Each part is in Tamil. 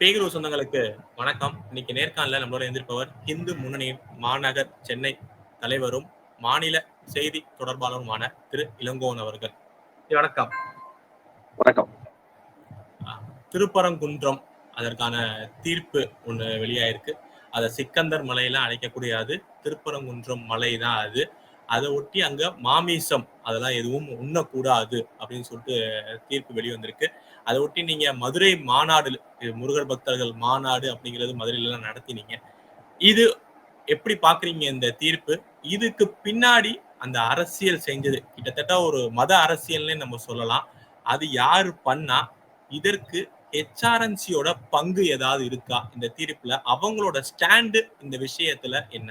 பேகுரு சொந்தங்களுக்கு வணக்கம். இன்னைக்கு நேர்காணல நம்மளோட இருந்திருப்பவர் இந்து முன்னணி மாநகர் சென்னை தலைவரும் மாநில செய்தி தொடர்பாளருமான திரு இளங்கோவன் அவர்கள். வணக்கம். வணக்கம். திருப்பரங்குன்றம் அதற்கான தீர்ப்பு ஒன்று வெளியாயிருக்கு. அதை சிக்கந்தர் மலையில அழைக்கக்கூடிய அது திருப்பரங்குன்றம் மலை தான் அது. அதை ஒட்டி அங்க மாமிசம் அதெல்லாம் எதுவும் உண்ணக்கூடாது அப்படின்னு சொல்லிட்டு தீர்ப்பு வெளிவந்திருக்கு. அதை ஒட்டி நீங்க மதுரை மாநாடு இது முருகர் பக்தர்கள் மாநாடு அப்படிங்கிறது மதுரையிலலாம் நடத்தினீங்க. இது எப்படி பாக்குறீங்க இந்த தீர்ப்பு? இதுக்கு பின்னாடி அந்த அரசியல் செஞ்சது. கிட்டத்தட்ட ஒரு மத அரசியல்னே நம்ம சொல்லலாம். அது யாரு பண்ணா? இதற்கு ஹெச்ஆர்என்சியோட பங்கு ஏதாவது இருக்கா? இந்த தீர்ப்புல அவங்களோட ஸ்டாண்டு இந்த விஷயத்துல என்ன?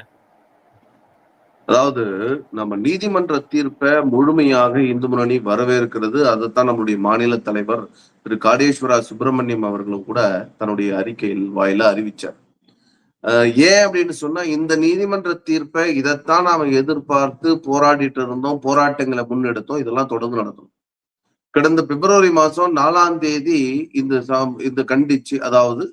அதாவது நம்ம நீதிமன்ற தீர்ப்பை முழுமையாக இந்து முன்னணி வரவேற்கிறது. அதைத்தான் நம்முடைய மாநில தலைவர் திரு காடேஸ்வரா சுப்பிரமணியம் அவர்களும் கூட தன்னுடைய அறிக்கையில் வாயில அறிவிச்சார். ஏன் அப்படின்னு சொன்னா இந்த நீதிமன்ற தீர்ப்பை இதைத்தான் நாம எதிர்பார்த்து போராடிட்டு இருந்தோம் போராட்டங்களை முன்னெடுத்தோம் இதெல்லாம் தொடர்ந்து நடந்தோம் கடந்த பிப்ரவரி மாசம் நாலாம் தேதி இந்த இந்த கண்டிச்சு அதாவது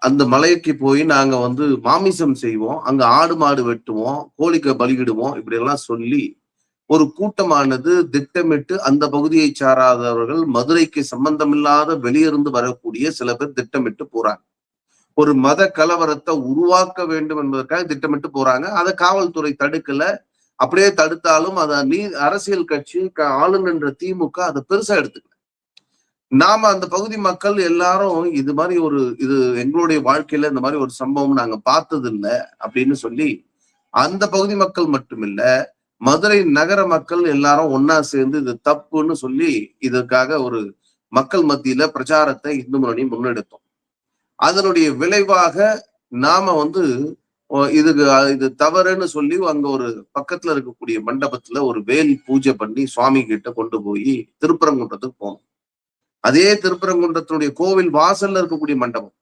அந்த மலைக்கு போய் நாங்க வந்து மாமிசம் செய்வோம். அங்க ஆடு மாடு வெட்டுவோம். கோழிக்க பலியிடுவோம். இப்படி எல்லாம் சொல்லி ஒரு கூட்டமானது திட்டமிட்டு அந்த பகுதியை சாராதவர்கள் மதுரைக்கு சம்பந்தமில்லாத வெளியிருந்து வரக்கூடிய சில பேர் திட்டமிட்டு போறாங்க. ஒரு மத கலவரத்தை உருவாக்க வேண்டும் என்பதற்காக திட்டமிட்டு போறாங்க. அதை காவல்துறை தடுக்கல. அப்படியே தடுத்தாலும் அதை நீ அரசியல் கட்சி ஆளுங்கன்ற திமுக அதை பெருசா எடுத்துக்கல. நாம அந்த பகுதி மக்கள் எல்லாரும் இது மாதிரி ஒரு இது எங்களுடைய வாழ்க்கையில இந்த மாதிரி ஒரு சம்பவம் நாங்க பார்த்தது இல்லை அப்படின்னு சொல்லி அந்த பகுதி மக்கள் மட்டுமில்ல மதுரை நகர மக்கள் எல்லாரும் ஒன்னா சேர்ந்து இது தப்புன்னு சொல்லி இதற்காக ஒரு மக்கள் மத்தியில பிரச்சாரத்தை இந்து முன்னணி முன்னெடுத்தோம். அதனுடைய விளைவாக நாம வந்து இதுக்கு இது தவறுன்னு சொல்லி அங்க ஒரு பக்கத்துல இருக்கக்கூடிய மண்டபத்துல ஒரு வேல் பூஜை பண்ணி சுவாமி கிட்ட கொண்டு போய் திருப்பரங்குன்றத்துக்கு போனோம். அதே திருப்பரங்குன்றத்தினுடைய கோவில் வாசல்ல இருக்கக்கூடிய மண்டபம்.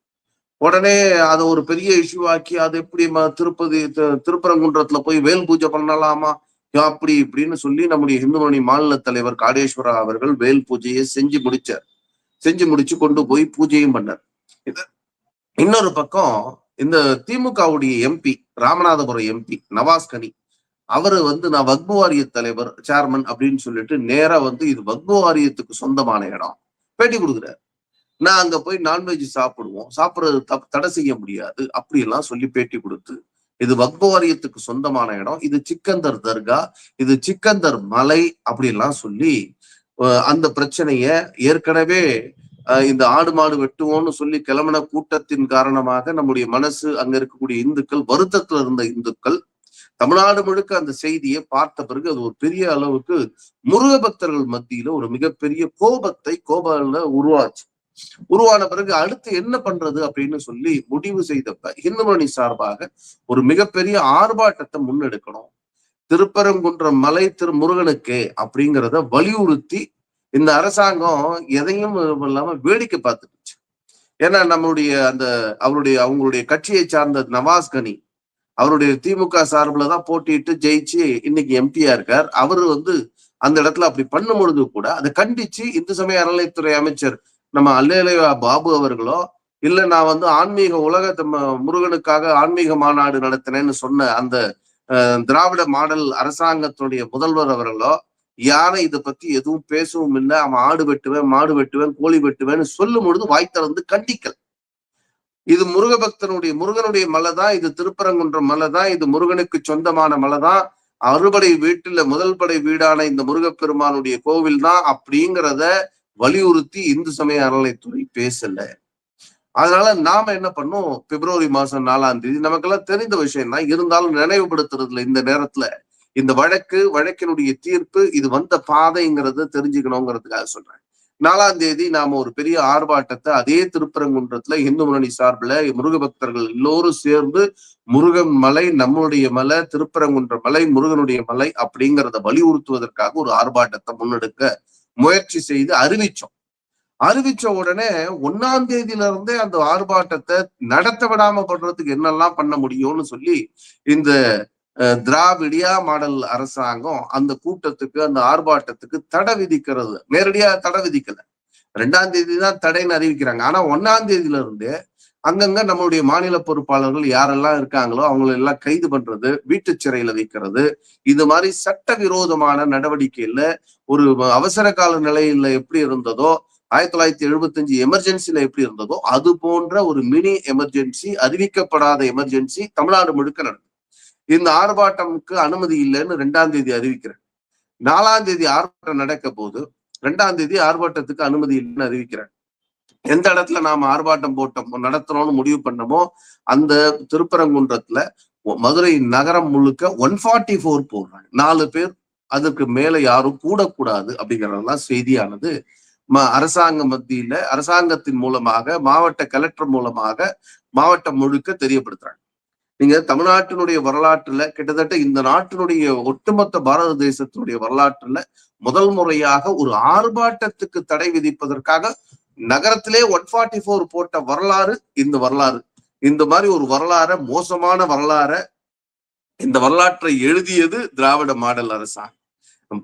உடனே அதை ஒரு பெரிய இஷ்யூ ஆக்கி அது எப்படி திருப்பதி திருப்பரங்குன்றத்துல போய் வேல் பூஜை பண்ணலாமா? அப்படி இப்படின்னு சொல்லி நம்முடைய இந்துமணி மாநில தலைவர் காடேஸ்வரா அவர்கள் வேல் பூஜையை செஞ்சு முடிச்சார். செஞ்சு முடிச்சு கொண்டு போய் பூஜையும் பண்ணார். இன்னொரு பக்கம் இந்த திமுகவுடைய எம்பி ராமநாதபுரம் எம்பி நவாஸ் கனி அவரு வந்து நான் வக்பு வாரிய தலைவர் சேர்மன் அப்படின்னு சொல்லிட்டு நேரா வந்து இது வக்பு வாரியத்துக்கு சொந்தமான இடம். பேட்டி கொடுக்குறாரு. நான் அங்க போய் நான்வெஜ் சாப்பிடுவோம். சாப்பிடுறது தடை செய்ய முடியாது. அப்படி எல்லாம் சொல்லி பேட்டி கொடுத்து இது வக்பு வாரியத்துக்கு சொந்தமான இடம். இது சிக்கந்தர் தர்கா. இது சிக்கந்தர் மலை அப்படி எல்லாம் சொல்லி அந்த பிரச்சனைய ஏற்கனவே இந்த ஆடு மாடு வெட்டுவோம்னு சொல்லி கிளம்பின கூட்டத்தின் காரணமாக நம்முடைய மனசு அங்க இருக்கக்கூடிய இந்துக்கள் வருத்தத்துல இருந்த இந்துக்கள் தமிழ்நாடு முழுக்க அந்த செய்தியை பார்த்த பிறகு அது ஒரு பெரிய அளவுக்கு முருக பக்தர்கள் மத்தியில ஒரு மிகப்பெரிய கோபத்தை கோபால உருவாச்சு. உருவான பிறகு அடுத்து என்ன பண்றது அப்படின்னு சொல்லி முடிவு செய்தப்ப இந்துமணி சார்பாக ஒரு மிகப்பெரிய ஆர்ப்பாட்டத்தை முன்னெடுக்கணும். திருப்பரங்குன்றம் மலை திரு முருகனுக்கு அப்படிங்கிறத வலியுறுத்தி இந்த அரசாங்கம் எதையும் இல்லாம வேடிக்கை பார்த்துட்டுச்சு ஏன்னா நம்மளுடைய அந்த அவருடைய அவங்களுடைய கட்சியை சார்ந்த நவாஸ் கனி அவருடைய திமுக சார்பில் தான் போட்டிட்டு ஜெயிச்சு இன்னைக்கு எம்பியா இருக்கார். அவர் வந்து அந்த இடத்துல அப்படி பண்ணும் பொழுது கூட அதை கண்டிச்சு இந்து சமய அறநிலைத்துறை அமைச்சர் நம்ம அல்லேலையா பாபு அவர்களோ இல்ல நான் வந்து ஆன்மீக உலக முருகனுக்காக ஆன்மீக மாநாடு நடத்தினேன்னு சொன்ன அந்த திராவிட மாடல் அரசாங்கத்துடைய முதல்வர் அவர்களோ யாரை இதை பத்தி எதுவும் பேசவும் இல்லை. அவன் ஆடு வெட்டுவேன் மாடு வெட்டுவேன் கோழி வெட்டுவேன்னு சொல்லும் பொழுது வாய் திறந்து கண்டிக்கல். இது முருக பக்தனுடைய முருகனுடைய மலை தான் இது திருப்பரங்குன்றம் மலை தான் இது முருகனுக்கு சொந்தமான மலை தான் அறுபடை வீட்டுல முதல் படை வீடான இந்த முருகப்பெருமானுடைய கோவில் தான் அப்படிங்கிறத வலியுறுத்தி இந்து சமய அறநிலைத்துறை பேசல. அதனால நாம என்ன பண்ணோம்? பிப்ரவரி மாசம் நாலாம் தேதி நமக்கெல்லாம் தெரிந்த விஷயம் தான் இருந்தாலும் நினைவுபடுத்துறதுல இந்த நேரத்துல இந்த வழக்கு வழக்கினுடைய தீர்ப்பு இது வந்த பாதைங்கிறத தெரிஞ்சுக்கணுங்கிறதுக்காக சொல்றேன். நாலாம் தேதி நாம ஒரு பெரிய ஆர்ப்பாட்டத்தை அதே திருப்பரங்குன்றத்துல இந்து முன்னணி சார்பில் முருக பக்தர்கள் எல்லோரும் சேர்ந்து முருகன் மலை நம்மளுடைய மலை திருப்பரங்குன்ற மலை முருகனுடைய மலை அப்படிங்கிறத வலியுறுத்துவதற்காக ஒரு ஆர்ப்பாட்டத்தை முன்னெடுக்க முயற்சி செய்து அறிவிச்சோம். அறிவிச்ச உடனே ஒன்னாம் தேதியில இருந்தே அந்த ஆர்ப்பாட்டத்தை நடத்த விடாம பண்றதுக்கு என்னெல்லாம் பண்ண முடியும்னு சொல்லி இந்த திராவிடியா மாடல் அரசாங்கம் அந்த கூட்டத்துக்கு அந்த ஆர்ப்பாட்டத்துக்கு தடை விதிக்கிறது. நேரடியா தடை விதிக்கல. ரெண்டாம் தேதி தான் தடைன்னு அறிவிக்கிறாங்க. ஆனா ஒன்னாம் தேதியில இருந்தே அங்கங்க நம்மளுடைய மாநில பொறுப்பாளர்கள் யாரெல்லாம் இருக்காங்களோ அவங்களை எல்லாம் கைது பண்றது வீட்டு சிறையில வைக்கிறது இது மாதிரி சட்டவிரோதமான நடவடிக்கையில ஒரு அவசர கால நிலையில எப்படி இருந்ததோ ஆயிரத்தி தொள்ளாயிரத்தி எழுபத்தஞ்சு எமர்ஜென்சில எப்படி இருந்ததோ அது போன்ற ஒரு மினி எமர்ஜென்சி அறிவிக்கப்படாத எமர்ஜென்சி தமிழ்நாடு முழுக்க நடந்தது. இந்த ஆர்ப்பாட்டம்க்கு அனுமதி இல்லைன்னு ரெண்டாம் தேதி அறிவிக்கிறேன். நாலாம் தேதி ஆர்ப்பாட்டம் நடக்க போது ரெண்டாம் தேதி ஆர்ப்பாட்டத்துக்கு அனுமதி இல்லைன்னு அறிவிக்கிறேன். எந்த இடத்துல நாம ஆர்ப்பாட்டம் போட்டோம் நடத்துறோம்னு முடிவு பண்ணமோ அந்த திருப்பரங்குன்றத்துல மதுரை நகரம் முழுக்க ஒன் ஃபார்ட்டி ஃபோர் போடுறாங்க. நாலு பேர் அதுக்கு மேல யாரும் கூடக்கூடாது அப்படிங்கறதெல்லாம் செய்தியானது. அரசாங்க மத்தியில அரசாங்கத்தின் மூலமாக மாவட்ட கலெக்டர் மூலமாக மாவட்டம் முழுக்க தெரியப்படுத்துறாங்க. நீங்க தமிழ்நாட்டினுடைய வரலாற்றுல கிட்டத்தட்ட இந்த நாட்டினுடைய ஒட்டுமொத்த பாரத தேசத்தினுடைய வரலாற்றுல முதல் முறையாக ஒரு ஆர்ப்பாட்டத்துக்கு தடை விதிப்பதற்காக நகரத்திலே ஒன் ஃபார்ட்டி ஃபோர் போட்ட வரலாறு இந்த வரலாறு. இந்த மாதிரி ஒரு வரலாற மோசமான வரலாற இந்த வரலாற்றை எழுதியது திராவிட மாடல் அரசாங்கம்.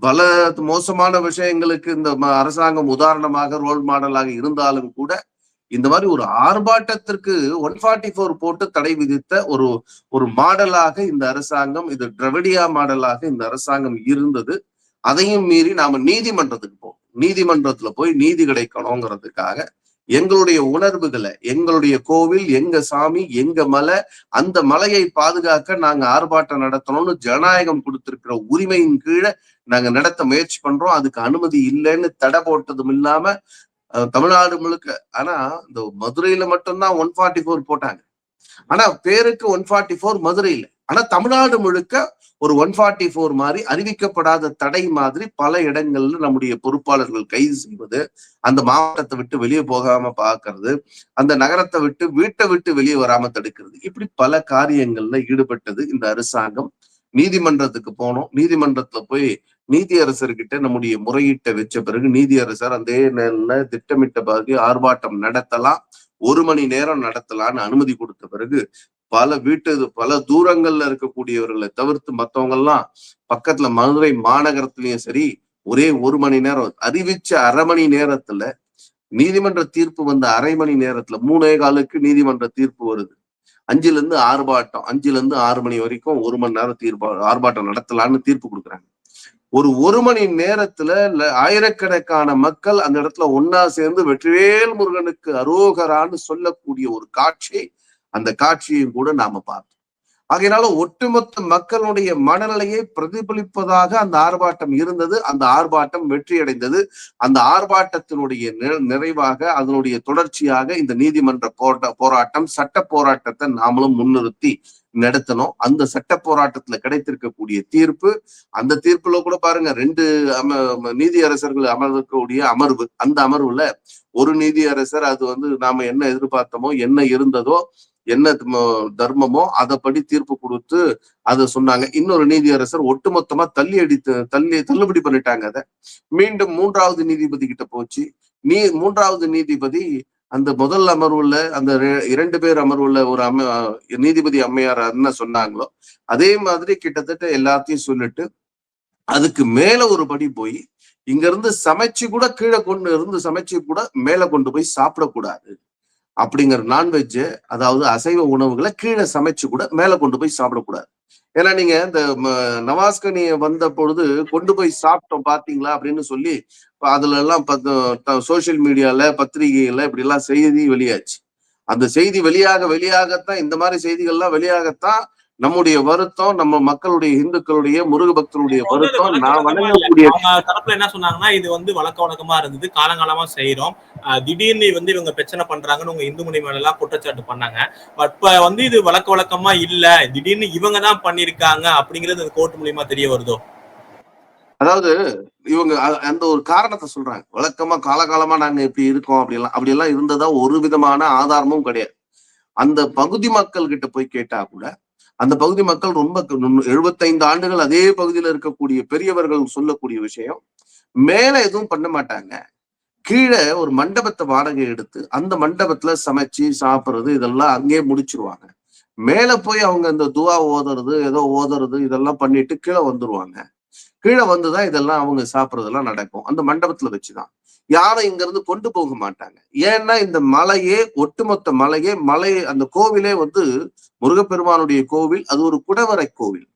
பல மோசமான விஷயங்களுக்கு இந்த அரசாங்கம் உதாரணமாக ரோல் மாடலாக இருந்தாலும் கூட இந்த மாதிரி ஒரு ஆர்ப்பாட்டத்திற்கு ஒன் ஃபார்ட்டி ஃபோர் போட்டு தடை விதித்த ஒரு ஒரு மாடலாக இந்த அரசாங்கம் இது திரவிடியா மாடலாக இந்த அரசாங்கம் இருந்தது. அதையும் மீறி நாம நீதிமன்றத்துக்கு போவோம் நீதிமன்றத்துல போய் நீதி கிடைக்கணுங்கிறதுக்காக எங்களுடைய உணர்வுகளை எங்களுடைய கோவில் எங்க சாமி எங்க மலை அந்த மலையை பாதுகாக்க நாங்க ஆர்ப்பாட்டம் நடத்தணும்னு ஜனநாயகம் கொடுத்திருக்கிற உரிமையின் கீழே நாங்க நடத்த முயற்சி பண்றோம். அதுக்கு அனுமதி இல்லைன்னு தடை போட்டதும் இல்லாம தமிழ்நாடு முழுக்க. ஆனா இந்த மதுரையில மட்டும்தான் ஒன் ஃபார்ட்டி ஃபோர் போட்டாங்க. ஆனா பேருக்கு ஒன் ஃபார்ட்டி ஃபோர் மதுரையில. ஆனா தமிழ்நாடு முழுக்க ஒரு ஒன் ஃபார்ட்டி ஃபோர் மாதிரி அறிவிக்கப்படாத தடை மாதிரி பல இடங்கள்ல நம்முடைய பொறுப்பாளர்கள் கைது செய்வது அந்த மாவட்டத்தை விட்டு வெளியே போகாம பாக்குறது அந்த நகரத்தை விட்டு வீட்டை விட்டு வெளியே வராம தடுக்கிறது. இப்படி பல காரியங்கள்ல ஈடுபட்டது இந்த அரசாங்கம். நீதிமன்றத்துக்கு போனோம். நீதிமன்றத்துல போய் நீதியரசர்கிட்ட நம்முடைய முறையீட்டை வச்ச பிறகு நீதியரசர் அந்த திட்டமிட்ட பிறகு ஆர்ப்பாட்டம் நடத்தலாம் ஒரு மணி நேரம் நடத்தலாம்னு அனுமதி கொடுத்த பிறகு பல வீட்டு பல தூரங்கள்ல இருக்கக்கூடியவர்களை தவிர்த்து மத்தவங்க எல்லாம் பக்கத்துல மதுரை மாநகரத்திலயும் சரி ஒரே ஒரு மணி நேரம் அறிவிச்ச அரை மணி நேரத்துல நீதிமன்ற தீர்ப்பு வந்த அரை மணி நேரத்துல மூணே காலுக்கு நீதிமன்ற தீர்ப்பு வருது. அஞ்சுல இருந்து ஆர்ப்பாட்டம் அஞ்சுல இருந்து ஆறு மணி வரைக்கும் ஒரு மணி நேரம் தீர்ப்பு ஆர்ப்பாட்டம் நடத்தலாம்னு தீர்ப்பு கொடுக்குறாங்க. ஒரு ஒரு மணி நேரத்துல ஆயிரக்கணக்கான மக்கள் அந்த இடத்துல ஒன்னா சேர்ந்து வெற்றிவேல் முருகனுக்கு அரோகரான்னு சொல்லக்கூடிய ஒரு காட்சி அந்த காட்சியையும் கூட நாம பார்த்தோம். ஆகையினால ஒட்டுமொத்த மக்களுடைய மனநிலையை பிரதிபலிப்பதாக அந்த ஆர்ப்பாட்டம் இருந்தது. அந்த ஆர்ப்பாட்டம் வெற்றியடைந்தது. அந்த ஆர்ப்பாட்டத்தினுடைய நிறைவாக அதனுடைய தொடர்ச்சியாக இந்த நீதிமன்ற போராட்ட போராட்டம் சட்ட போராட்டத்தை நாமளும் முன்னிறுத்தி நடத்தணும். அந்த சட்ட போராட்டத்துல கிடைத்திருக்கக்கூடிய தீர்ப்பு அந்த தீர்ப்புல கூட பாருங்க ரெண்டு அம நீதியரசர்கள் அமர்ந்திருக்கக்கூடிய அமர்வு. அந்த அமர்வுல ஒரு நீதியரசர் அது வந்து நாம என்ன எதிர்பார்த்தோமோ என்ன இருந்ததோ என்ன தர்மமோ அதைப்படி தீர்ப்பு கொடுத்து அதை சொன்னாங்க. இன்னொரு நீதியரசர் ஒட்டுமொத்தமா தள்ளி அடித்து தள்ளி தள்ளுபடி பண்ணிட்டாங்க அதை. மீண்டும் மூன்றாவது நீதிபதி கிட்ட போச்சு. நீ மூன்றாவது நீதிபதி அந்த முதல் அமர்வுல அந்த இரண்டு பேர் அமர்வுல ஒரு அம்ம நீதிபதி அம்மையார் என்ன சொன்னாங்களோ அதே மாதிரி கிட்டத்தட்ட எல்லாத்தையும் சொல்லிட்டு அதுக்கு மேல ஒரு படி போய் இங்க இருந்து சமைச்சு கூட கீழே கொண்டு இருந்து சமைச்சு கூட மேல கொண்டு போய் சாப்பிடக்கூடாது. அப்படிங்கிற நான்வெஜ் அதாவது அசைவ உணவுகளை கீழே சமைச்சு கூட மேல கொண்டு போய் சாப்பிடக்கூடாது. ஏன்னா நீங்க இந்த நவாஸ்கனி வந்த பொழுது கொண்டு போய் சாப்பிட்டோம் பாத்தீங்களா அப்படின்னு சொல்லி அதுல எல்லாம் சோசியல் மீடியால பத்திரிகைகள்ல இப்படி எல்லாம் செய்தி வெளியாச்சு. அந்த செய்தி வெளியாக வெளியாகத்தான் இந்த மாதிரி செய்திகள்லாம் வெளியாகத்தான் நம்முடைய வருத்தம் நம்ம மக்களுடைய இந்துக்களுடைய முருக பக்தருடைய வருத்தம் நான் வணங்கக்கூடிய தரப்புல என்ன சொன்னாங்கன்னா இது வந்து வழக்க வழக்கமா இருந்தது. காலங்காலமா செய்யறோம் திடீர்னு வந்து இவங்க பிரச்சனை பண்றாங்கன்னு உங்க இந்து முனி மேல எல்லாம் குற்றச்சாட்டு பண்ணாங்க. இப்ப வந்து இது வழக்க வழக்கமா இல்ல. திடீர்னு இவங்க தான் பண்ணிருக்காங்க அப்படிங்கிறது அந்த கோர்ட் மூலியமா தெரிய வருதோ? அதாவது இவங்க அந்த ஒரு காரணத்தை சொல்றாங்க. வழக்கமா காலகாலமா நாங்க இப்படி இருக்கோம் அப்படிலாம் அப்படி எல்லாம் இருந்ததா ஒரு விதமான ஆதாரமும் கிடையாது. அந்த பகுதி மக்கள் கிட்ட போய் கேட்டா கூட அந்த பகுதி மக்கள் ரொம்ப எழுபத்தைந்து ஆண்டுகள் அதே பகுதியில இருக்கக்கூடிய பெரியவர்கள் சொல்லக்கூடிய விஷயம் மேல எதுவும் பண்ண மாட்டாங்க. கீழே ஒரு மண்டபத்தை வாடகை எடுத்து அந்த மண்டபத்துல சமைச்சு சாப்பிடுறது இதெல்லாம் அங்கேயே முடிச்சிருவாங்க. மேல போய் அவங்க அந்த துவா ஓதுறது ஏதோ ஓதுறது இதெல்லாம் பண்ணிட்டு கீழே வந்துருவாங்க. கீழே வந்துதான் இதெல்லாம் அவங்க சாப்பிட்றதெல்லாம் நடக்கும். அந்த மண்டபத்துல வச்சுதான். யாரும் இங்கிருந்து கொண்டு போக மாட்டாங்க. ஏன்னா இந்த மலையே ஒட்டுமொத்த மலையே மலை அந்த கோவிலே வந்து முருகப்பெருமானுடைய கோவில் அது ஒரு குடவரை கோவில்.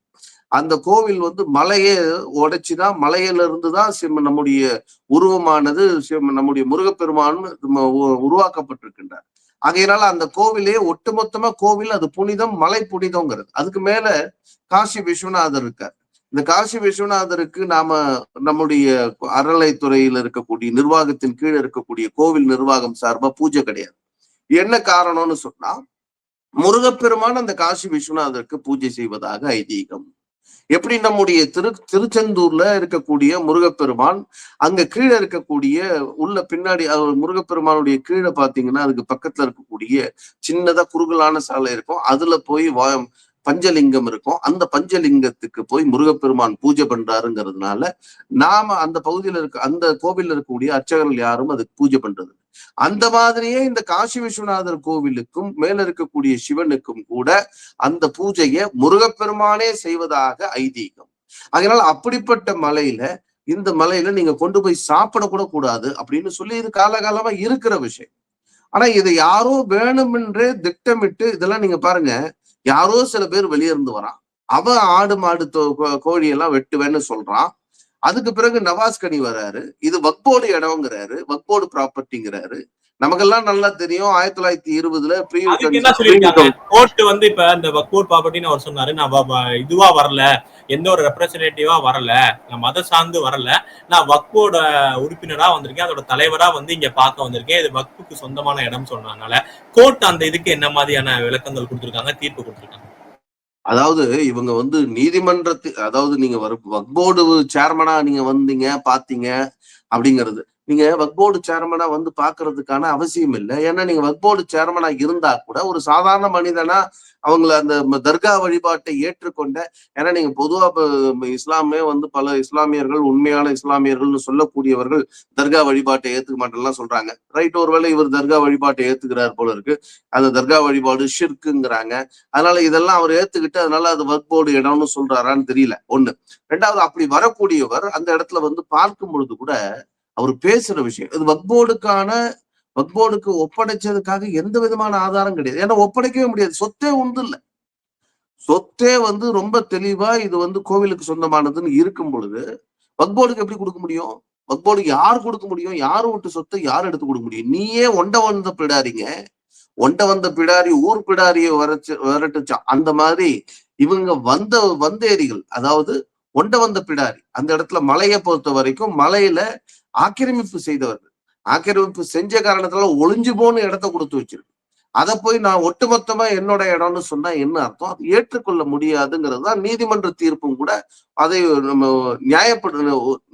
அந்த கோவில் வந்து மலையே உடைச்சுதான் மலையில இருந்துதான் சிம் நம்முடைய உருவமானது சிம் நம்முடைய முருகப்பெருமான் உ- உருவாக்கப்பட்டிருக்கின்றார். ஆகையினால அந்த கோவிலே ஒட்டுமொத்தமா கோவில் அது புனிதம் மலை புனிதம்ங்கிறது அதுக்கு மேல காசி விஸ்வநாதர் இருக்கார். இந்த காசி விஸ்வநாதருக்கு நாம நம்முடைய அறநிலைத்துறையில இருக்கக்கூடிய நிர்வாகத்தின் கீழ் இருக்கக்கூடிய கோவில் நிர்வாகம் சார்பா பூஜை கிடையாது. என்ன காரணம்னு சொன்னா முருகப்பெருமான் அந்த காசி விஸ்வநாதருக்கு பூஜை செய்வதாக ஐதீகம். எப்படி நம்முடைய திரு திருச்செந்தூர்ல இருக்கக்கூடிய முருகப்பெருமான் அங்க கீழே இருக்கக்கூடிய உள்ள பின்னாடி அவர் முருகப்பெருமானுடைய கீழே பாத்தீங்கன்னா அதுக்கு பக்கத்துல இருக்கக்கூடிய சின்னதா குறுகலான சாலை இருக்கும். அதுல போய் வா பஞ்சலிங்கம் இருக்கும். அந்த பஞ்சலிங்கத்துக்கு போய் முருகப்பெருமான் பூஜை பண்றாருங்கிறதுனால நாம அந்த பகுதியில இருக்க அந்த கோவில்ல இருக்கக்கூடிய அர்ச்சகர்கள் யாரும் அதுக்கு பூஜை பண்றது அந்த மாதிரியே இந்த காசி விஸ்வநாதர் கோவிலுக்கும் மேல இருக்கக்கூடிய சிவனுக்கும் கூட அந்த பூஜையை முருகப்பெருமானே செய்வதாக ஐதீகம். அதனால அப்படிப்பட்ட மலையில இந்த மலையில நீங்க கொண்டு போய் சாப்பிட கூட கூடாது அப்படின்னு சொல்லி இது காலகாலமா இருக்கிற விஷயம். ஆனா இதை யாரோ வேணுமென்றே திட்டமிட்டு இதெல்லாம் நீங்க பாருங்க யாரோ சில பேர் வெளியே இருந்து வரான். அவன் ஆடு மாடு கோழி எல்லாம் வெட்டுவேன்னு சொல்றான். அதுக்கு பிறகு நவாஸ் கனி வராரு. இது வக்போர்டு இடம்ங்கிறாரு. வக்போர்டு ப்ராப்பர்ட்டிங்கிறாரு நமக்கெல்லாம் நல்லா தெரியும். ஆயிரத்தி தொள்ளாயிரத்தி இருபதுல கோர்ட் வந்து இப்ப இந்த வக்கூர் ப்ராப்பர்ட்டின்னு அவர் சொன்னாரு. நான் இதுவா வரல. எந்த ஒரு ரெப்ரசன்டேட்டிவா வரல. நான் மத சார்ந்து வரல. நான் வக்போட உறுப்பினரா வந்திருக்கேன். அதோட தலைவரா வந்து இங்க பார்க்க வந்திருக்கேன். இது வக்புக்கு சொந்தமான இடம் சொன்னதுனால கோர்ட் அந்த இதுக்கு என்ன மாதிரியான விளக்கங்கள் கொடுத்திருக்காங்க தீர்ப்பு கொடுத்திருக்காங்க? அதாவது இவங்க வந்து நீதிமன்றத்து அதாவது நீங்க வக்போர்டு சேர்மனா நீங்க வந்தீங்க பாத்தீங்க அப்படிங்கிறது. நீங்க வக்போர்டு சேர்மனா வந்து பாக்குறதுக்கான அவசியம் இல்லை. ஏன்னா நீங்க வக்போர்டு சேர்மனா இருந்தா கூட ஒரு சாதாரண மனிதனா அவங்கள அந்த தர்கா வழிபாட்டை ஏற்றுக்கொண்ட ஏன்னா நீங்க பொதுவா இஸ்லாமே வந்து பல இஸ்லாமியர்கள் உண்மையான இஸ்லாமியர்கள்னு சொல்லக்கூடியவர்கள் தர்கா வழிபாட்டை ஏத்துக்க மாட்டேன்லாம் சொல்றாங்க. ரைட் ஒருவேளை இவர் தர்கா வழிபாட்டை ஏத்துக்கிறார் போல இருக்கு. அந்த தர்கா வழிபாடு ஷிர்க்குங்கிறாங்க அதனால இதெல்லாம் அவர் ஏத்துக்கிட்டு அதனால அது வக்போர்டு இடம்னு சொல்றாரான்னு தெரியல. ஒண்ணு. ரெண்டாவது அப்படி வரக்கூடியவர் அந்த இடத்துல வந்து பார்க்கும் பொழுது கூட அவர் பேசுற விஷயம். இது வக்போர்டுக்கான வக்போர்டுக்கு ஒப்படைச்சதுக்காக எந்த விதமான ஆதாரம் கிடையாது. ஏன்னா ஒப்படைக்கவே முடியாது. சொத்தே உண்டு இல்ல. சொத்தே வந்து ரொம்ப தெளிவா இது வந்து கோவிலுக்கு சொந்தமானதுன்னு இருக்கும் பொழுது வக்போர்டுக்கு எப்படி கொடுக்க முடியும்? வக்போர்டுக்கு யார் கொடுக்க முடியும்? யார் விட்டு சொத்தை யார் எடுத்து கொடுக்க முடியும்? நீயே ஒண்ட வந்த பிடாரிங்க. ஒண்ட வந்த பிடாரி ஊர் பிடாரிய வரச்சு விரட்டுச்சா? அந்த மாதிரி இவங்க வந்த வந்தேரிகள் அதாவது ஒண்ட வந்த பிடாரி அந்த இடத்துல மலையை பொறுத்த வரைக்கும் மலையில ஆக்கிரமிப்பு செய்தவர்கள். ஆக்கிரமிப்பு செஞ்ச காரணத்துல ஒளிஞ்சு போன இடத்த கொடுத்து வச்சிருக்கு. அதை போய் நான் ஒட்டுமொத்தமா என்னோட இடம்னு சொன்னா என்ன அர்த்தம்? அது ஏற்றுக்கொள்ள முடியாதுங்கிறது தான் நீதிமன்ற தீர்ப்பும் கூட அதை நம்ம நியாயப்படு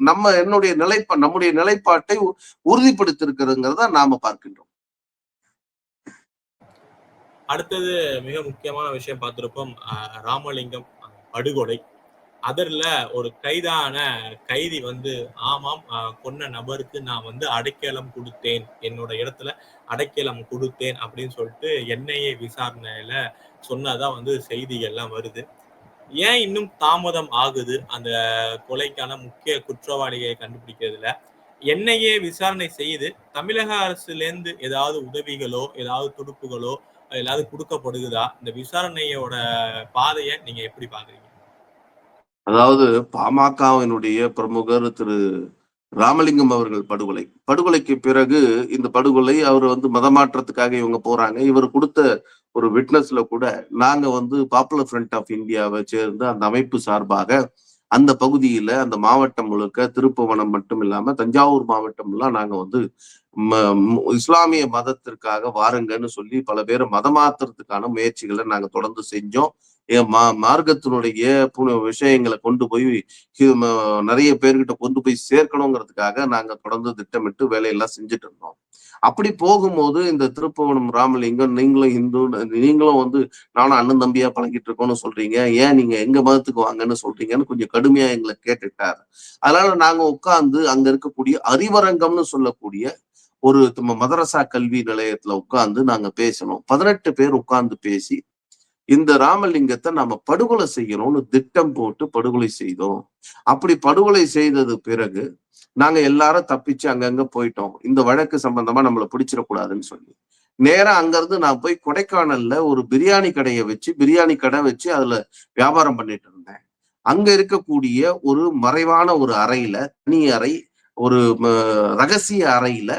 நம்ம என்னுடைய நிலைப்பா நம்முடைய நிலைப்பாட்டை உ- உறுதிப்படுத்திருக்கிறதுங்கிறத நாம பார்க்கின்றோம். அடுத்தது மிக முக்கியமான விஷயம் பார்த்திருப்போம் ராமலிங்கம் படுகொலை. அதர்ல ஒரு கைதான கைதி வந்து ஆமாம் கொன்ன நபருக்கு நான் வந்து அடைக்கலம் கொடுத்தேன். என்னோட இடத்துல அடைக்கலம் கொடுத்தேன். அப்படின்னு சொல்லிட்டு என்ஐஏ விசாரணையில சொன்னதா வந்து செய்திகள்லாம் வருது. ஏன் இன்னும் தாமதம் ஆகுது? அந்த கொலைக்கான முக்கிய குற்றவாளியை கண்டுபிடிக்கிறதுல என்ஐஏ விசாரணை செய்து தமிழக அரசுலேருந்து ஏதாவது உதவிகளோ ஏதாவது துடுப்புகளோ ஏதாவது கொடுக்கப்படுகுதா? இந்த விசாரணையோட பாதையை நீங்க எப்படி பாக்குறீங்க? அதாவது பாமகவினுடைய பிரமுகர் திரு ராமலிங்கம் அவர்கள் படுகொலை. படுகொலைக்கு பிறகு இந்த படுகொலை அவர் வந்து மதமாற்றத்துக்காக இவங்க போறாங்க. இவர் கொடுத்த ஒரு விட்னஸ்ல கூட நாங்க வந்து பாப்புலர் ஃப்ரண்ட் ஆஃப் இந்தியாவை சேர்ந்த அந்த அமைப்பு சார்பாக அந்த பகுதியில அந்த மாவட்டம் முழுக்க திருப்புவனம் மட்டும் இல்லாம தஞ்சாவூர் மாவட்டம் எல்லாம் நாங்க வந்து ம- இஸ்லாமிய மதத்திற்காக வாருங்கன்னு சொல்லி பல பேரை மதமாத்துறதுக்கான முயற்சிகளை நாங்க தொடர்ந்து செஞ்சோம். மா மார்க்கத்தினுடைய விஷயங்களை கொண்டு போய் நிறைய பேர்கிட்ட கொண்டு போய் சேர்க்கணுங்கிறதுக்காக நாங்க தொடர்ந்து திட்டமிட்டு வேலையெல்லாம் செஞ்சுட்டு இருந்தோம். அப்படி போகும்போது இந்த திருப்பவனம் ராமலிங்கம் நீங்களும் இந்து நீங்களும் வந்து நானும் அண்ணன் தம்பியா பழகிட்டு இருக்கோம்னு சொல்றீங்க. ஏன் நீங்க எங்க மதத்துக்கு வாங்கன்னு சொல்றீங்கன்னு கொஞ்சம் கடுமையா எங்களை கேட்டுட்டாரு. அதனால நாங்க உட்கார்ந்து அங்க இருக்கக்கூடிய அறிவரங்கம்னு சொல்லக்கூடிய ஒரு மதரசா கல்வி நிலையத்துல உட்கார்ந்து நாங்க பேசணும் பதினெட்டு பேர் உட்கார்ந்து பேசி இந்த ராமலிங்கத்தை நாம படுகொலை செய்யணும்னு திட்டம் போட்டு படுகொலை செய்தோம். அப்படி படுகொலை செய்தது பிறகு நாங்க எல்லாரும் தப்பிச்சு அங்கங்க போயிட்டோம். இந்த வழக்கு சம்பந்தமா நம்மள பிடிச்சிடக்கூடாதுன்னு சொல்லி. நேரா அங்க இருந்து நான் போய் கொடைக்கானல்ல ஒரு பிரியாணி கடையை வச்சு பிரியாணி கடை வச்சு அதுல வியாபாரம் பண்ணிட்டு இருந்தேன். அங்க இருக்கக்கூடிய ஒரு மறைவான ஒரு அறையில தனி அறை ஒரு ரகசிய அறையில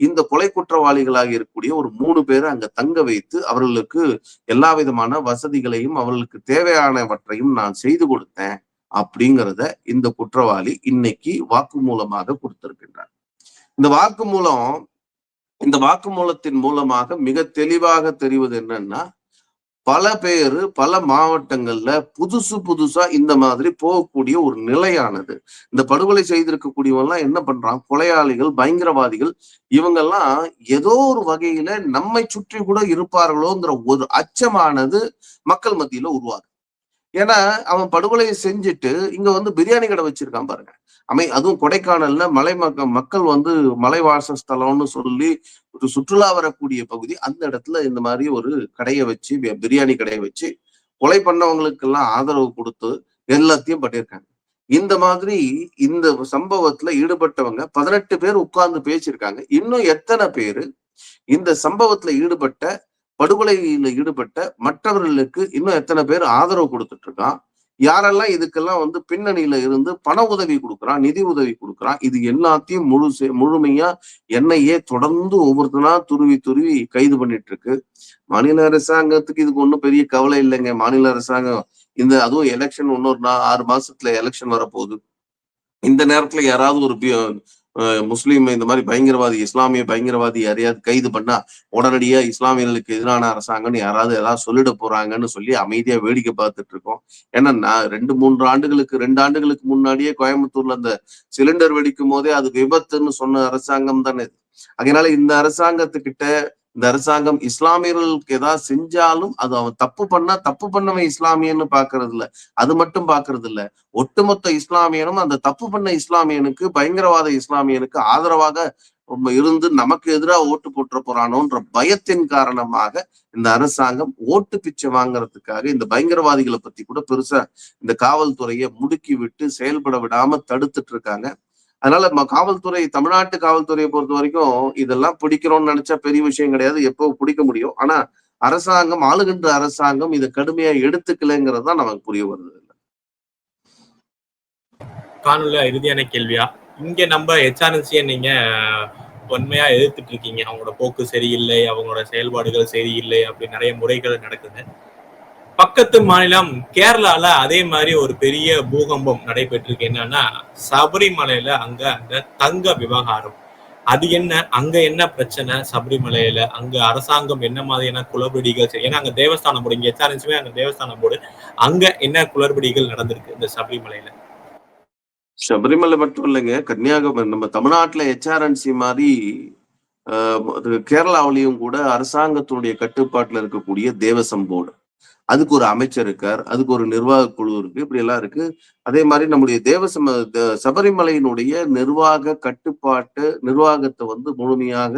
இந்த கொலை குற்றவாளிகளாக இருக்கக்கூடிய ஒரு மூணு பேரை அங்க தங்க வைத்து அவர்களுக்கு எல்லா விதமான வசதிகளையும் அவர்களுக்கு தேவையானவற்றையும் நான் செய்து கொடுத்தேன் அப்படிங்கிறத இந்த குற்றவாளி இன்னைக்கு வாக்குமூலமாக கொடுத்திருக்கின்றார். இந்த வாக்குமூலம் இந்த வாக்குமூலத்தின் மூலமாக மிக தெளிவாக தெரிவது என்னன்னா பல பேர் பல மாவட்டங்கள்ல புதுசு புதுசா இந்த மாதிரி போகக்கூடிய ஒரு நிலையானது. இந்த படுகொலை செய்திருக்கக்கூடியவங்க எல்லாம் என்ன பண்றான்? கொலையாளிகள் பயங்கரவாதிகள் இவங்கெல்லாம் ஏதோ ஒரு வகையில நம்மை சுற்றி கூட இருப்பார்களோங்கிற ஒரு அச்சமானது மக்கள் மத்தியில உருவாகுது. ஏன்னா அவன் படுகொலையை செஞ்சுட்டு இங்க வந்து பிரியாணி கடை வச்சிருக்கான் பாருங்க. அமை அதுவும் கொடைக்கானல்ல மலை மக்க மக்கள் வந்து மலைவாச ஸ்தலம்னு சொல்லி ஒரு சுற்றுலா வரக்கூடிய பகுதி. அந்த இடத்துல இந்த மாதிரி ஒரு கடையை வச்சு பிரியாணி கடையை வச்சு கொலை பண்ணவங்களுக்கு எல்லாம் ஆதரவு கொடுத்து எல்லாத்தையும் பண்ணியிருக்காங்க. இந்த மாதிரி இந்த சம்பவத்துல ஈடுபட்டவங்க பதினெட்டு பேர் உட்கார்ந்து பேசியிருக்காங்க. இன்னும் எத்தனை பேரு இந்த சம்பவத்துல ஈடுபட்ட படுகொலையில ஈடுபட்ட மற்றவர்களுக்கு இன்னும் எத்தனை பேர் ஆதரவு கொடுத்துட்டு இருக்கான் யாரெல்லாம் இதுக்கெல்லாம் வந்து பின்னணியில இருந்து பண உதவி கொடுக்குறான் நிதி உதவி கொடுக்குறான் இது எல்லாத்தையும் முழு முழுமையா என்ஐஏ தொடர்ந்து ஒவ்வொருத்தனா துருவி துருவி கைது பண்ணிட்டு இருக்கு மாநில அரசாங்கத்துக்கு இதுக்கு ஒன்றும் பெரிய கவலை இல்லைங்க. மாநில அரசாங்கம் இந்த அதுவும் எலெக்ஷன் இன்னொரு நா- ஆறு மாசத்துல எலெக்ஷன் வரப்போகுது. இந்த நேரத்துல யாராவது ஒரு முஸ்லீம் இந்த மாதிரி பயங்கரவாதி இஸ்லாமிய பயங்கரவாதி யாரையாவது கைது பண்ணா உடனடியா இஸ்லாமியர்களுக்கு எதிரான அரசாங்கம்னு யாராவது ஏதாவது சொல்லிட போறாங்கன்னு சொல்லி அமைதியா வேடிக்கை பார்த்துட்டு இருக்கோம். ஏன்னா நான் ரெண்டு மூன்று ஆண்டுகளுக்கு ரெண்டு ஆண்டுகளுக்கு முன்னாடியே கோயம்புத்தூர்ல அந்த சிலிண்டர் வெடிக்கும் போதே அது விபத்துன்னு சொன்ன அரசாங்கம் தானே அதனால இந்த அரசாங்கத்துக்கிட்ட இந்த அரசாங்கம் இஸ்லாமியர்களுக்கு ஏதாவது செஞ்சாலும் அது அவன் தப்பு பண்ணா தப்பு பண்ணவன் இஸ்லாமியன்னு பாக்குறது இல்ல அது மட்டும் பாக்குறது இல்ல ஒட்டுமொத்த இஸ்லாமியனும் அந்த தப்பு பண்ண இஸ்லாமியனுக்கு பயங்கரவாத இஸ்லாமியனுக்கு ஆதரவாக இருந்து நமக்கு எதிராக ஓட்டு போட்டுற போறானோன்ற பயத்தின் காரணமாக இந்த அரசாங்கம் ஓட்டு பிச்சை வாங்குறதுக்காக இந்த பயங்கரவாதிகளை பத்தி கூட பெருசா இந்த காவல்துறையை முடுக்கி விட்டு செயல்பட விடாம தடுத்துட்டு இருக்காங்க. அதனால காவல்துறை தமிழ்நாட்டு காவல்துறையை பொறுத்த வரைக்கும் இதெல்லாம் பிடிக்கிறோம்னு நினைச்சா பெரிய விஷயம் கிடையாது. எப்போ பிடிக்க முடியும். ஆனா அரசாங்கம் ஆளுகின்ற அரசாங்கம் இதை கடுமையா எடுத்துக்கலைங்கிறது தான் நமக்கு புரிய வருது. காணொலியா இறுதியான கேள்வியா? இங்க நம்ம ஹெச்ஆர்என்சியை நீங்க உண்மையா எதிர்த்துட்டு இருக்கீங்க. அவங்களோட போக்கு சரியில்லை அவங்களோட செயல்பாடுகள் சரியில்லை அப்படி நிறைய முறைகள் நடக்குது. பக்கத்து மாநிலம் கேரளால அதே மாதிரி ஒரு பெரிய பூகம்பம் நடைபெற்றிருக்கு. என்னன்னா சபரிமலையில அங்க அந்த தங்க விவகாரம். அது என்ன? அங்க என்ன பிரச்சனை? சபரிமலையில அங்க அரசாங்கம் என்ன மாதிரியான குளறுபடிகள் ஏன்னா அங்க தேவஸ்தானம் போர்டு இங்க ஹெச்ஆர்என்சியுமே அங்க தேவஸ்தானம் போர்டு அங்க என்ன குளறுபடிகள் நடந்திருக்கு இந்த சபரிமலையில? சபரிமலை மட்டும் இல்லைங்க. கன்னியாகுமரி நம்ம தமிழ்நாட்டுல ஹெச்ஆர்என்சி மாதிரி ஆஹ், கேரளாவிலையும் கூட அரசாங்கத்தினுடைய கட்டுப்பாட்டுல இருக்கக்கூடிய தேவசம் போர்டு. அதுக்கு ஒரு அமைச்சர் இருக்கார் அதுக்கு ஒரு நிர்வாக குழு இருக்கு இப்படி எல்லாம் இருக்கு. அதே மாதிரி நம்முடைய தேவசம சபரிமலையினுடைய நிர்வாக கட்டுப்பாட்டு நிர்வாகத்தை வந்து முழுமையாக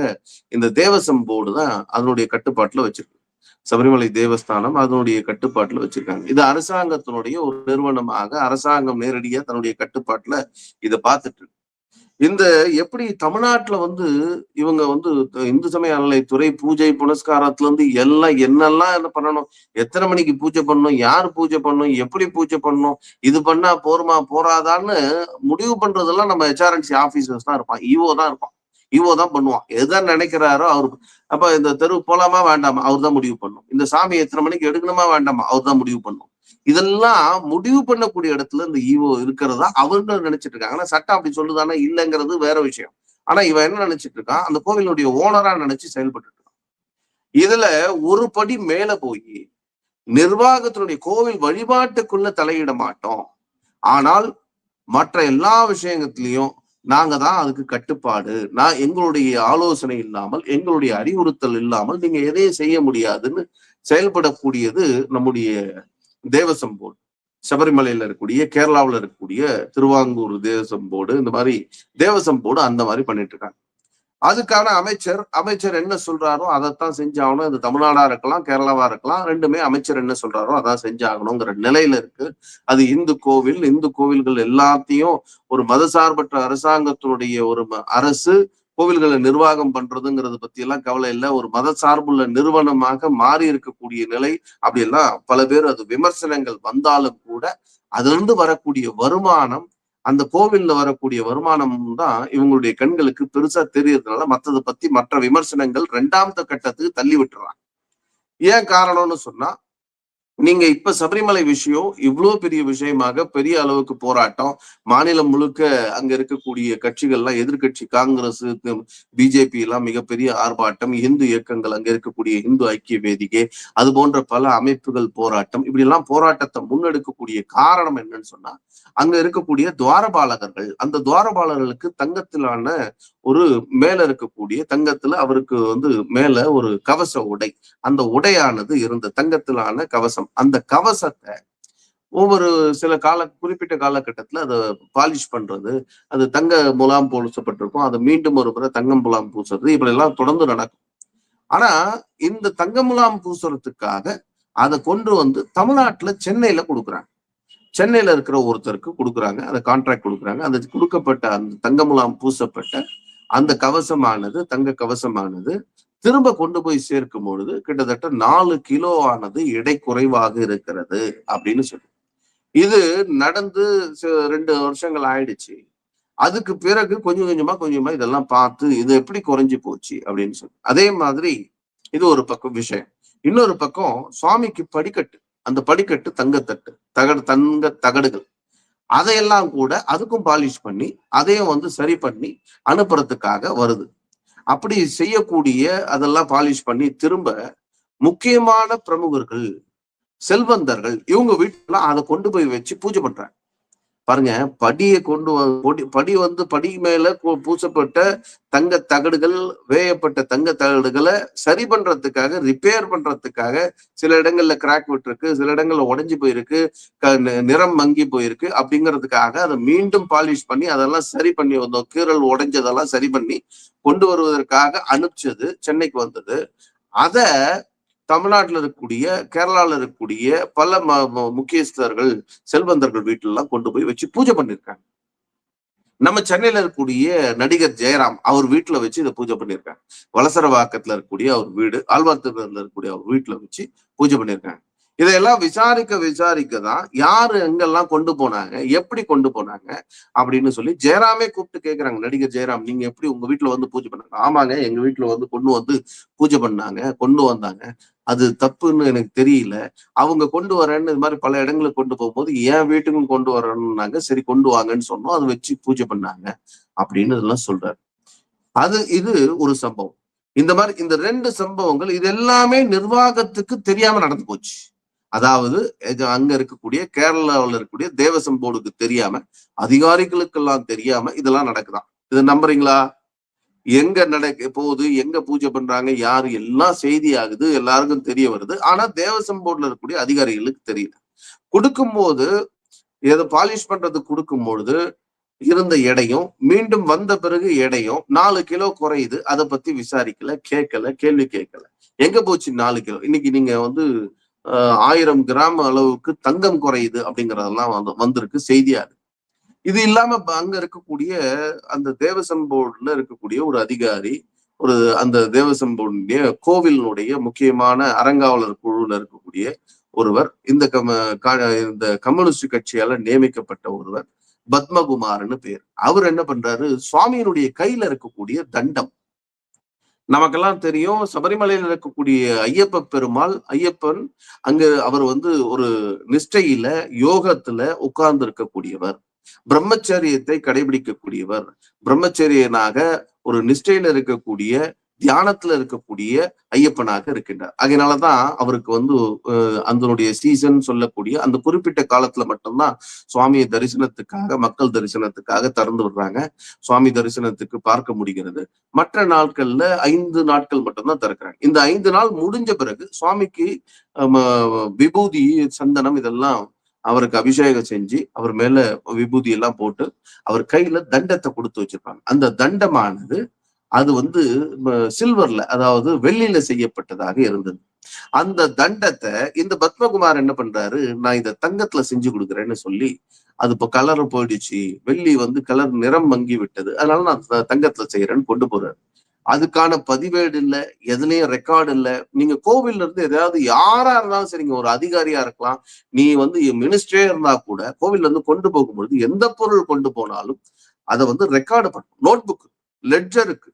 இந்த தேவசம் போர்டு தான் அதனுடைய கட்டுப்பாட்டுல வச்சிருக்கு. சபரிமலை தேவஸ்தானம் அதனுடைய கட்டுப்பாட்டுல வச்சிருக்காங்க. இது அரசாங்கத்தினுடைய ஒரு நிறுவனமாக அரசாங்கம் நேரடியா தன்னுடைய கட்டுப்பாட்டுல இதை பார்த்துட்டு இருக்கு. இந்த எப்படி தமிழ்நாட்டுல வந்து இவங்க வந்து இந்து சமய அறநிலைத்துறை பூஜை புனஸ்காரத்துல இருந்து எல்லாம் என்னெல்லாம் என்ன பண்ணணும்? எத்தனை மணிக்கு பூஜை பண்ணணும்? யார் பூஜை பண்ணணும்? எப்படி பூஜை பண்ணணும்? இது பண்ணா போருமா போறாதான்னு முடிவு பண்றதெல்லாம் நம்ம ஹெச்ஆர்என்சி ஆபீசர்ஸ் தான் இருப்பான். ஈஓ தான் இருப்பான். ஈவோ தான் பண்ணுவான். எதை நினைக்கிறாரோ அவர். அப்ப இந்த தெரு போலாமா வேண்டாமா? அவர் தான் முடிவு பண்ணும். இந்த சாமி எத்தனை மணிக்கு எடுக்கணுமா வேண்டாமா? அவர் தான் முடிவு பண்ணும். இதெல்லாம் முடிவு பண்ணக்கூடிய இடத்துல இந்த ஈவோ இருக்கிறதா அவங்க நினைச்சிட்டு இருக்காங்க. ஆனா சட்டம் அப்படி சொல்லுதானா இல்லைங்கிறது வேற விஷயம். ஆனா இவன் என்ன நினைச்சிட்டு இருக்கான் அந்த கோவிலுடைய ஓனரா நினைச்சு செயல்பட்டு இருக்கான் இதுல ஒரு படி மேல போய் நிர்வாகத்தினுடைய கோவில் வழிபாட்டுக்குள்ள தலையிட மாட்டோம். ஆனால் மற்ற எல்லா விஷயத்திலையும் நாங்க தான் அதுக்கு கட்டுப்பாடு. நான் எங்களுடைய ஆலோசனை இல்லாமல் எங்களுடைய அறிவுறுத்தல் இல்லாமல் நீங்க எதையும் செய்ய முடியாதுன்னு செயல்படக்கூடியது நம்முடைய தேவசம் போர்டு. சபரிமலையில இருக்கக்கூடிய கேரளாவுல இருக்கக்கூடிய திருவாங்கூர் தேவசம் போர்டு இந்த மாதிரி தேவசம் போர்டு அந்த மாதிரி பண்ணிட்டு இருக்காங்க. அதுக்கான அமைச்சர் அமைச்சர் என்ன சொல்றாரோ அதைத்தான் செஞ்சாகணும். இது தமிழ்நாடா இருக்கலாம் கேரளாவா இருக்கலாம் ரெண்டுமே அமைச்சர் என்ன சொல்றாரோ அதான் செஞ்சாகணுங்கிற நிலையில இருக்கு. அது இந்து கோவில் இந்து கோவில்கள் எல்லாத்தையும் ஒரு மதசார்பற்ற அரசாங்கத்தினுடைய ஒரு அரசு கோவில்களை நிர்வாகம் பண்றதுங்கிறது பத்தி எல்லாம் கவலை இல்லை. ஒரு மத சார்புள்ள நிறுவனமாக மாறி இருக்கக்கூடிய நிலை அப்படியெல்லாம் பல பேர் அது விமர்சனங்கள் வந்தாலும் கூட அதிலிருந்து வரக்கூடிய வருமானம் அந்த கோவில்ல வரக்கூடிய வருமானம் தான் இவங்களுடைய கண்களுக்கு பெருசா தெரியறதுனால மத்ததை பத்தி மற்ற விமர்சனங்கள் ரெண்டாம் கட்டத்துக்கு தள்ளி விட்டுறாங்க. ஏன் காரணம்னு சொன்னா நீங்க இப்ப சபரிமலை விஷயம் இவ்வளவு பெரிய விஷயமாக பெரிய அளவுக்கு போராட்டம். மாநிலம் முழுக்க அங்க இருக்கக்கூடிய கட்சிகள்லாம் எதிர்கட்சி காங்கிரஸ் பிஜேபி எல்லாம் மிகப்பெரிய ஆர்ப்பாட்டம் இந்து இயக்கங்கள் அங்க இருக்கக்கூடிய இந்து ஐக்கிய வேதிகை அது போன்ற பல அமைப்புகள் போராட்டம். இப்படி எல்லாம் போராட்டத்தை முன்னெடுக்கக்கூடிய காரணம் என்னன்னு சொன்னா அங்க இருக்கக்கூடிய துவாரபாலகர்கள். அந்த துவாரபாலகர்களுக்கு தங்கத்திலான ஒரு மேல இருக்கக்கூடிய தங்கத்துல அவருக்கு வந்து மேல ஒரு கவச உடை. அந்த உடையானது இருந்த தங்கத்திலான கவசம். அந்த கவசத்தை ஒவ்வொரு சில கால குறிப்பிட்ட காலகட்டத்துல அதை பாலிஷ் பண்றது அது தங்க முலாம் பூசப்பட்டிருக்கும் அதை மீண்டும் ஒரு முறை தங்கம் முலாம் பூசுறது இப்படி எல்லாம் தொடர்ந்து நடக்கும். ஆனா இந்த தங்க முலாம் பூசுறதுக்காக அதை கொண்டு வந்து தமிழ்நாட்டுல சென்னையில கொடுக்குறாங்க. சென்னையில இருக்கிற ஒருத்தருக்கு கொடுக்குறாங்க அதை கான்ட்ராக்ட் கொடுக்குறாங்க. அந்த கொடுக்கப்பட்ட அந்த தங்க முலாம் பூசப்பட்ட அந்த கவசமானது தங்க கவசமானது திரும்ப கொண்டு போய் சேர்க்கும் பொழுது கிட்டத்தட்ட நாலு கிலோ ஆனது எடை குறைவாக இருக்கிறது அப்படின்னு சொல்லி. இது நடந்து ரெண்டு வருஷங்கள் ஆயிடுச்சு. அதுக்கு பிறகு கொஞ்சம் கொஞ்சமா கொஞ்சமா இதெல்லாம் பார்த்து இது எப்படி குறைஞ்சு போச்சு அப்படின்னு சொல்லி. அதே மாதிரி இது ஒரு பக்கம் விஷயம். இன்னொரு பக்கம் சுவாமிக்கு படிக்கட்டு. அந்த படிக்கட்டு தங்கத்தட்டு தகடு தங்க தகடுகள். அதையெல்லாம் கூட அதுக்கும் பாலிஷ் பண்ணி அதையும் வந்து சரி பண்ணி அனுப்புறதுக்காக வருது. அப்படி செய்யக்கூடிய அதெல்லாம் பாலிஷ் பண்ணி திரும்ப முக்கியமான பிரமுகர்கள் செல்வந்தர்கள் இவங்க வீட்டுல அதை கொண்டு போய் வச்சு பூஜை பண்றாங்க. பாருங்க படியை கொண்டு வ- படி வந்து படி மேல பூ- பூசப்பட்ட தங்க தகடுகள் வேயப்பட்ட தங்க தகடுகளை சரி பண்றதுக்காக ரிப்பேர் பண்றதுக்காக சில இடங்கள்ல கிராக் விட்டுருக்கு சில இடங்கள்ல உடஞ்சி போயிருக்கு க- நிறம் மங்கி போயிருக்கு அப்படிங்கிறதுக்காக அதை மீண்டும் பாலிஷ் பண்ணி அதெல்லாம் சரி பண்ணி வந்தோம். கீறல் உடைஞ்சதெல்லாம் சரி பண்ணி கொண்டு வருவதற்காக அனுப்பிச்சது சென்னைக்கு வந்தது. அதை தமிழ்நாட்டுல இருக்கக்கூடிய கேரளால இருக்கக்கூடிய பல ம- முக்கியஸ்தர்கள் செல்வந்தர்கள் வீட்டிலலாம் எல்லாம் கொண்டு போய் வச்சு பூஜை பண்ணிருக்காங்க. நம்ம சென்னையில இருக்கக்கூடிய நடிகர் ஜெயராம் அவர் வீட்டுல வச்சு இதை பூஜை பண்ணியிருக்காங்க வலசரவாக்கத்துல இருக்கக்கூடிய அவர் வீடு ஆழ்வார்த்தூர்ல இருக்கக்கூடிய அவர் வீட்டுல வச்சு பூஜை பண்ணியிருக்காங்க இதையெல்லாம் விசாரிக்க விசாரிக்க தான் யாரு எங்கெல்லாம் கொண்டு போனாங்க எப்படி கொண்டு போனாங்க அப்படின்னு சொல்லி ஜெயராமே கூப்பிட்டு கேக்குறாங்க. நடிகர் ஜெயராம் நீங்க எப்படி உங்க வீட்டுல வந்து பூஜை பண்ணாங்க? ஆமாங்க எங்க வீட்டுல வந்து கொண்டு வந்து பூஜை பண்ணாங்க கொண்டு வந்தாங்க. அது தப்புன்னு எனக்கு தெரியல. அவங்க கொண்டு வரேன்னு இது மாதிரி பல இடங்களுக்கு கொண்டு போகும்போது என் வீட்டுக்கும் கொண்டு வரணும்னாங்க சரி கொண்டு வாங்கன்னு சொன்னோம். அதை வச்சு பூஜை பண்ணாங்க அப்படின்னு இதெல்லாம் சொல்றாரு. அது இது ஒரு சம்பவம். இந்த மாதிரி இந்த ரெண்டு சம்பவங்கள் இது எல்லாமே நிர்வாகத்துக்கு தெரியாம நடந்து போச்சு. அதாவது அங்க இருக்கக்கூடிய கேரளாவில் இருக்கக்கூடிய தேவசம் போர்டுக்கு தெரியாம அதிகாரிகளுக்கெல்லாம் தெரியாம இதெல்லாம் நடக்குதான். இதை நம்புறீங்களா? எங்க நடக்க போகுது எங்க பூஜை பண்றாங்க யாரு எல்லாம் செய்தி ஆகுது எல்லாருக்கும் தெரிய வருது. ஆனா தேவசம் போர்டுல இருக்கக்கூடிய அதிகாரிகளுக்கு தெரியல. கொடுக்கும்போது எதை பாலிஷ் பண்றது கொடுக்கும் பொழுது இருந்த எடையும் மீண்டும் வந்த பிறகு எடையும் நாலு கிலோ குறையுது. அதை பத்தி விசாரிக்கல கேட்கல கேள்வி கேட்கல. எங்க போச்சு நாலு கிலோ? இன்னைக்கு நீங்க வந்து ஆயிரம் கிராம் அளவுக்கு தங்கம் குறையுது அப்படிங்கறதெல்லாம் வந்து வந்திருக்கு செய்தியா இருக்கு இது இல்லாம அங்க இருக்கக்கூடிய அந்த தேவசம் போர்டுல இருக்கக்கூடிய ஒரு அதிகாரி ஒரு அந்த தேவசம் போர்டுடைய கோவிலினுடைய முக்கியமான அறங்காவலர் குழுல இருக்கக்கூடிய ஒருவர் இந்த கம இந்த கம்யூனிஸ்ட் கட்சியால நியமிக்கப்பட்ட ஒருவர் பத்மகுமார்னு பேர். அவர் என்ன பண்றாரு? சுவாமியினுடைய கையில இருக்கக்கூடிய தண்டம் நமக்கெல்லாம் தெரியும் சபரிமலையில இருக்கக்கூடிய ஐயப்ப பெருமாள் ஐயப்பன் அங்கு அவர் வந்து ஒரு நிஷ்டையில யோகத்துல உட்கார்ந்து இருக்கக்கூடியவர் பிரம்மச்சரியத்தை கடைபிடிக்கக்கூடியவர். பிரம்மச்சரியனாக ஒரு நிஷ்டையில இருக்கக்கூடிய தியானத்துல இருக்கக்கூடிய ஐயப்பனாக இருக்கின்றார். அதனாலதான் அவருக்கு வந்து அதனுடைய சீசன் சொல்லக்கூடிய அந்த குறிப்பிட்ட காலத்துல மட்டும்தான் சுவாமியை தரிசனத்துக்காக மக்கள் தரிசனத்துக்காக திறந்து விடுறாங்க. சுவாமி தரிசனத்துக்கு பார்க்க முடிகிறது. மற்ற நாட்கள்ல ஐந்து நாட்கள் மட்டும்தான் திறக்கிறாங்க. இந்த ஐந்து நாள் முடிஞ்ச பிறகு சுவாமிக்கு விபூதி சந்தனம் இதெல்லாம் அவருக்கு அபிஷேகம் செஞ்சு அவர் மேல விபூதி எல்லாம் போட்டு அவர் கையில தண்டத்தை கொடுத்து வச்சிருப்பாங்க. அந்த தண்டமானது அது வந்து சில்வர்ல அதாவது வெள்ளியில செய்யப்பட்டதாக இருந்தது. அந்த தண்டத்தை இந்த பத்மகுமார் என்ன பண்றாரு? நான் இதை தங்கத்துல செஞ்சு கொடுக்குறேன்னு சொல்லி அது இப்ப கலர் போயிடுச்சு. வெள்ளி வந்து கலர் நிறம் மங்கி விட்டது. அதனால நான் தங்கத்துல செய்யறேன்னு கொண்டு போறாரு. அதுக்கான பதிவேடு இல்லை எதுலயும் ரெக்கார்டு இல்லை. நீங்க கோவில்ல இருந்து எதாவது யாரா இருந்தாலும் சரிங்க ஒரு அதிகாரியா இருக்கலாம். நீ வந்து மினிஸ்டரே இருந்தா கூட கோவில்ல இருந்து கொண்டு போகும்பொழுது எந்த பொருள் கொண்டு போனாலும் அதை வந்து ரெக்கார்டு பண்ணும் நோட் புக் லெட்ஜருக்கு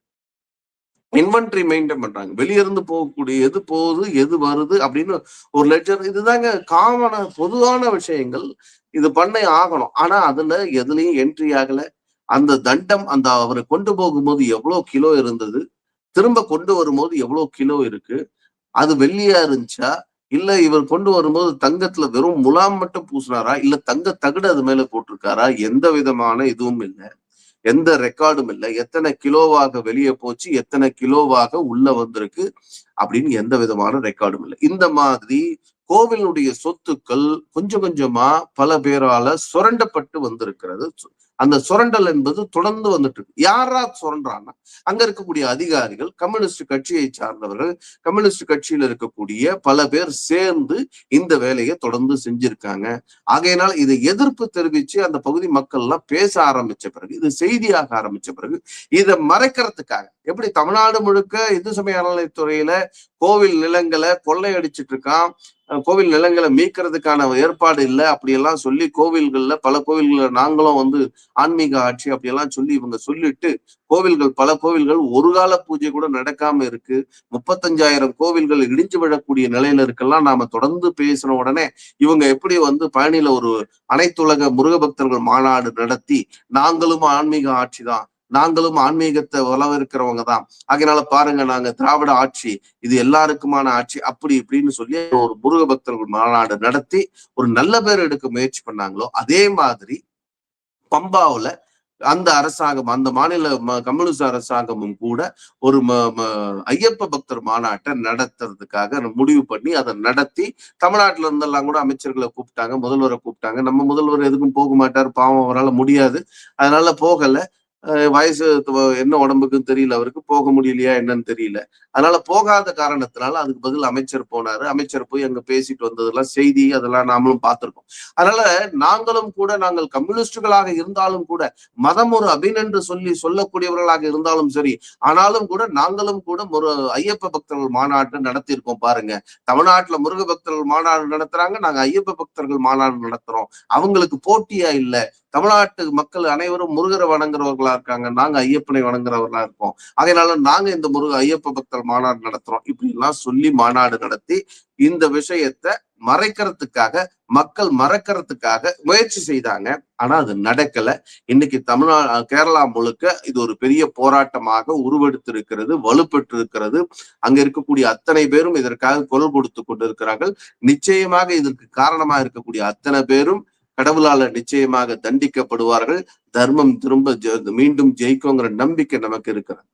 இன்வென்ட்ரி மெயின்டைன் பண்றாங்க. வெளியிருந்து போகக்கூடிய எது போகுது எது வருது அப்படின்னு ஒரு லெட்ஜர் இதுதாங்க காமன பொதுவான விஷயங்கள். இது பண்ண ஆகணும். ஆனா அதுல எதுலயும் என்ட்ரி ஆகல. அந்த தண்டம் அந்த அவரை கொண்டு போகும்போது எவ்வளவு கிலோ இருந்தது? திரும்ப கொண்டு வரும்போது எவ்வளவு கிலோ இருக்கு? அது வெள்ளியா இருந்துச்சா? இல்ல இவர் கொண்டு வரும்போது தங்கத்துல வெறும் முலாம் மட்டும் பூசினாரா இல்ல தங்க தகடு அது மேல போட்டிருக்காரா? எந்த விதமான இதுவும் இல்லை. எந்த ரெக்கார்டும் இல்லை. எத்தனை கிலோவாக வெளியே போச்சு எத்தனை கிலோவாக உள்ள வந்திருக்கு அப்படின்னு எந்த விதமான ரெக்கார்டும் இல்லை. இந்த மாதிரி கோவிலுடைய சொத்துக்கள் கொஞ்சம் கொஞ்சமா பல பேரால சுரண்டப்பட்டு வந்திருக்கிறது. அந்த சுரண்டல் என்பது தொடர்ந்து வந்துட்டு இருக்கு யாரா சுரண்டான்னா அங்க இருக்கக்கூடிய அதிகாரிகள் கம்யூனிஸ்ட் கட்சியை சார்ந்தவர்கள் கம்யூனிஸ்ட் கட்சியில இருக்கக்கூடிய பல பேர் சேர்ந்து இந்த வேலையை தொடர்ந்து செஞ்சிருக்காங்க. ஆகையினால் இதை எதிர்ப்பு தெரிவிச்சு அந்த பகுதி மக்கள் எல்லாம் பேச ஆரம்பிச்ச பிறகு இது செய்தியாக ஆரம்பிச்ச பிறகு இதை மறைக்கிறதுக்காக எப்படி தமிழ்நாடு முழுக்க இந்து சமய அறநிலைத்துறையில கோவில் நிலங்களை கொள்ளையடிச்சிட்டு இருக்கான் கோவில் நிலங்களை மீட்கிறதுக்கான ஏற்பாடு இல்லை. அப்படியெல்லாம் சொல்லி கோவில்கள்ல பல கோவில்கள்ல நாங்களும் வந்து ஆன்மீக ஆட்சி அப்படியெல்லாம் சொல்லி இவங்க சொல்லிட்டு கோவில்கள் பல கோவில்கள் ஒரு கால பூஜை கூட நடக்காம இருக்கு. முப்பத்தஞ்சாயிரம் கோவில்கள் இடிஞ்சு விழக்கூடிய நிலையில இருக்கெல்லாம் நாம தொடர்ந்து பேசின உடனே இவங்க எப்படி வந்து பழனியில ஒரு அனைத்துலக முருக பக்தர்கள் மாநாடு நடத்தி நாங்களும் ஆன்மீக ஆட்சி தான் நாங்களும் ஆன்மீகத்தை வளவிருக்கிறவங்க தான் அதனால பாருங்க நாங்க திராவிட ஆட்சி இது எல்லாருக்குமான ஆட்சி அப்படி இப்படின்னு சொல்லி ஒரு முருக பக்தர்கள் மாநாடு நடத்தி ஒரு நல்ல பேர் எடுக்க முயற்சி பண்ணாங்களோ அதே மாதிரி பம்பாவுல அந்த அரசாங்கம் அந்த மாநில ம- கம்யூனிஸ்ட் அரசாங்கமும் கூட ஒரு ம- ம- ஐயப்ப பக்தர் மாநாட்டை நடத்துறதுக்காக முடிவு பண்ணி அதை நடத்தி தமிழ்நாட்டுல இருந்தெல்லாம் கூட அமைச்சர்களை கூப்பிட்டாங்க முதல்வரை கூப்பிட்டாங்க. நம்ம முதல்வர் எதுக்கும் போக மாட்டார் பாவம் அவரால் முடியாது. அதனால போகல. வயசு என்ன உடம்புக்குன்னு தெரியல அவருக்கு போக முடியலையா என்னன்னு தெரியல. அதனால போகாத காரணத்தினால அதுக்கு பதில் அமைச்சர் போனாரு. அமைச்சர் போய் அங்க பேசிட்டு வந்ததெல்லாம் செய்தி அதெல்லாம் நாமளும் பார்த்திருக்கோம். அதனால நாங்களும் கூட நாங்கள் கம்யூனிஸ்டுகளாக இருந்தாலும் கூட மதம் ஒரு அபிநன்று சொல்லி சொல்லக்கூடியவர்களாக இருந்தாலும் சரி ஆனாலும் கூட நாங்களும் கூட ஒரு ஐயப்ப பக்தர்கள் மாநாட்டை நடத்தியிருக்கோம் பாருங்க. தமிழ்நாட்டுல முருக பக்தர்கள் மாநாடு நடத்துறாங்க நாங்க ஐயப்ப பக்தர்கள் மாநாடு நடத்துறோம். அவங்களுக்கு போட்டியா இல்ல. தமிழ்நாட்டு மக்கள் அனைவரும் முருகரை வணங்குறவர்களா இருக்காங்க. நாங்க ஐயப்பனை வணங்குறவர்களா இருக்கோம். அதனால நாங்க இந்த முருக ஐயப்ப பக்தர் மாநாடு நடத்துறோம். இப்படி எல்லாம் சொல்லி மாநாடு நடத்தி இந்த விஷயத்த மறைக்கிறதுக்காக மக்கள் மறக்கிறதுக்காக முயற்சி செய்தாங்க. ஆனா அது நடக்கல. இன்னைக்கு தமிழ்நா கேரளா முழுக்க இது ஒரு பெரிய போராட்டமாக உருவெடுத்திருக்கிறது வலுப்பெற்றிருக்கிறது. அங்க இருக்கக்கூடிய அத்தனை பேரும் இதற்காக குரல் கொடுத்து கொண்டிருக்கிறார்கள். நிச்சயமாக இதற்கு காரணமாக இருக்கக்கூடிய அத்தனை பேரும் கடவுளால நிச்சயமாக தண்டிக்கப்படுவார்கள். தர்மம் திரும்ப மீண்டும் ஜெயிக்குங்கிற நம்பிக்கை நமக்கு இருக்கிறது.